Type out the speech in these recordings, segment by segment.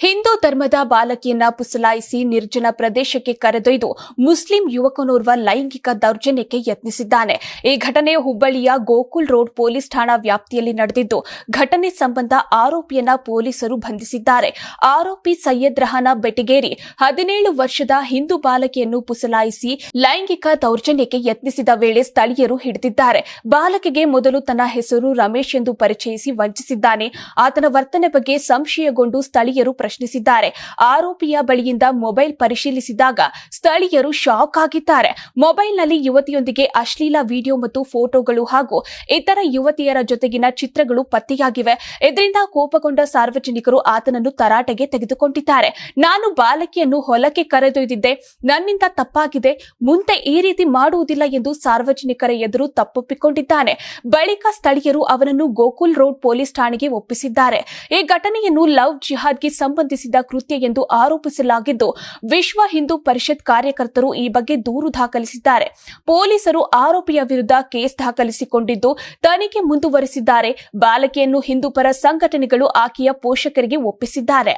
ಹಿಂದೂ ಧರ್ಮದ ಬಾಲಕಿಯನ್ನ ಪುಸಲಾಯಿಸಿ ನಿರ್ಜನ ಪ್ರದೇಶಕ್ಕೆ ಕರೆದೊಯ್ದು ಮುಸ್ಲಿಂ ಯುವಕನೋರ್ವ ಲೈಂಗಿಕ ದೌರ್ಜನ್ಯಕ್ಕೆ ಯತ್ನಿಸಿದ್ದಾನೆ. ಈ ಘಟನೆ ಹುಬ್ಬಳ್ಳಿಯ ಗೋಕುಲ್ ರೋಡ್ ಪೊಲೀಸ್ ಠಾಣಾ ವ್ಯಾಪ್ತಿಯಲ್ಲಿ ನಡೆದಿದ್ದು, ಘಟನೆ ಸಂಬಂಧ ಆರೋಪಿಯನ್ನ ಪೊಲೀಸರು ಬಂಧಿಸಿದ್ದಾರೆ. ಆರೋಪಿ ಸೈಯದ್ ರಹನ ಬೆಟಗೇರಿ, ಹದಿನೇಳು ವರ್ಷದ ಹಿಂದೂ ಬಾಲಕಿಯನ್ನು ಪುಸಲಾಯಿಸಿ ಲೈಂಗಿಕ ದೌರ್ಜನ್ಯಕ್ಕೆ ಯತ್ನಿಸಿದ ವೇಳೆ ಸ್ಥಳೀಯರು ಹಿಡಿದಿದ್ದಾರೆ. ಬಾಲಕಿಗೆ ಮೊದಲು ತನ್ನ ಹೆಸರು ರಮೇಶ್ ಎಂದು ಪರಿಚಯಿಸಿ ವಂಚಿಸಿದ್ದಾನೆ. ಆತನ ವರ್ತನೆ ಬಗ್ಗೆ ಸಂಶಯಗೊಂಡು ಸ್ಥಳೀಯರು ಪ್ರಶ್ನಿಸಿದ್ದಾರೆ. ಆರೋಪಿಯ ಬಳಿಯಿಂದ ಮೊಬೈಲ್ ಪರಿಶೀಲಿಸಿದಾಗ ಸ್ಥಳೀಯರು ಶಾಕ್ ಆಗಿದ್ದಾರೆ. ಮೊಬೈಲ್ನಲ್ಲಿ ಯುವತಿಯೊಂದಿಗೆ ಅಶ್ಲೀಲ ವಿಡಿಯೋ ಮತ್ತು ಫೋಟೋಗಳು ಹಾಗೂ ಇತರ ಯುವತಿಯರ ಜೊತೆಗಿನ ಚಿತ್ರಗಳು ಪತ್ತೆಯಾಗಿವೆ. ಇದರಿಂದ ಕೋಪಗೊಂಡ ಸಾರ್ವಜನಿಕರು ಆತನನ್ನು ತರಾಟೆಗೆ ತೆಗೆದುಕೊಂಡಿದ್ದಾರೆ. ನಾನು ಬಾಲಕಿಯನ್ನು ಹೊಲಕ್ಕೆ ಕರೆದೊಯ್ದಿದ್ದೆ. ನನ್ನಿಂದ ತಪ್ಪಾಗಿದೆ. ಮುಂದೆ ಈ ರೀತಿ ಮಾಡುವುದಿಲ್ಲ ಎಂದು ಸಾರ್ವಜನಿಕರ ಎದುರು ತಪ್ಪೊಪ್ಪಿಕೊಂಡಿದ್ದಾನೆ. ಬಳಿಕ ಸ್ಥಳೀಯರು ಅವನನ್ನು ಗೋಕುಲ್ ರೋಡ್ ಪೊಲೀಸ್ ಠಾಣೆಗೆ ಒಪ್ಪಿಸಿದ್ದಾರೆ. ಈ ಘಟನೆಯನ್ನು ಲವ್ ಜಿಹಾದ್ಗೆ ಸಂಬಂಧಿಸಿದ ಕೃತ್ಯ ಎಂದು ಆರೋಪಿಸಲಾಗಿದ್ದು, ವಿಶ್ವ ಹಿಂದೂ ಪರಿಷತ್ ಕಾರ್ಯಕರ್ತರು ಈ ಬಗ್ಗೆ ದೂರು ದಾಖಲಿಸಿದ್ದಾರೆ. ಪೊಲೀಸರು ಆರೋಪಿಯ ವಿರುದ್ಧ ಕೇಸ್ ದಾಖಲಿಸಿಕೊಂಡಿದ್ದು, ತನಿಖೆ ಮುಂದುವರಿಸಿದ್ದಾರೆ. ಬಾಲಕಿಯನ್ನು ಹಿಂದೂ ಪರ ಸಂಘಟನೆಗಳು ಆಕೆಯ ಪೋಷಕರಿಗೆ ಒಪ್ಪಿಸಿದ್ದಾರೆ.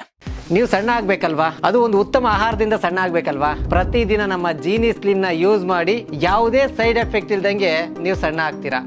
ನೀವು ಸಣ್ಣ ಆಗ್ಬೇಕಲ್ವಾ? ಅದು ಒಂದು ಉತ್ತಮ ಆಹಾರದಿಂದ ಸಣ್ಣ ಆಗ್ಬೇಕಲ್ವಾ? ಪ್ರತಿದಿನ ನಮ್ಮ ಜೀನಿ ಸ್ಲಿಮ್ನ ಯೂಸ್ ಮಾಡಿ ಯಾವುದೇ ಸೈಡ್ ಎಫೆಕ್ಟ್ ಇಲ್ದಂಗೆ ನೀವು ಸಣ್ಣ ಆಗ್ತೀರಾ?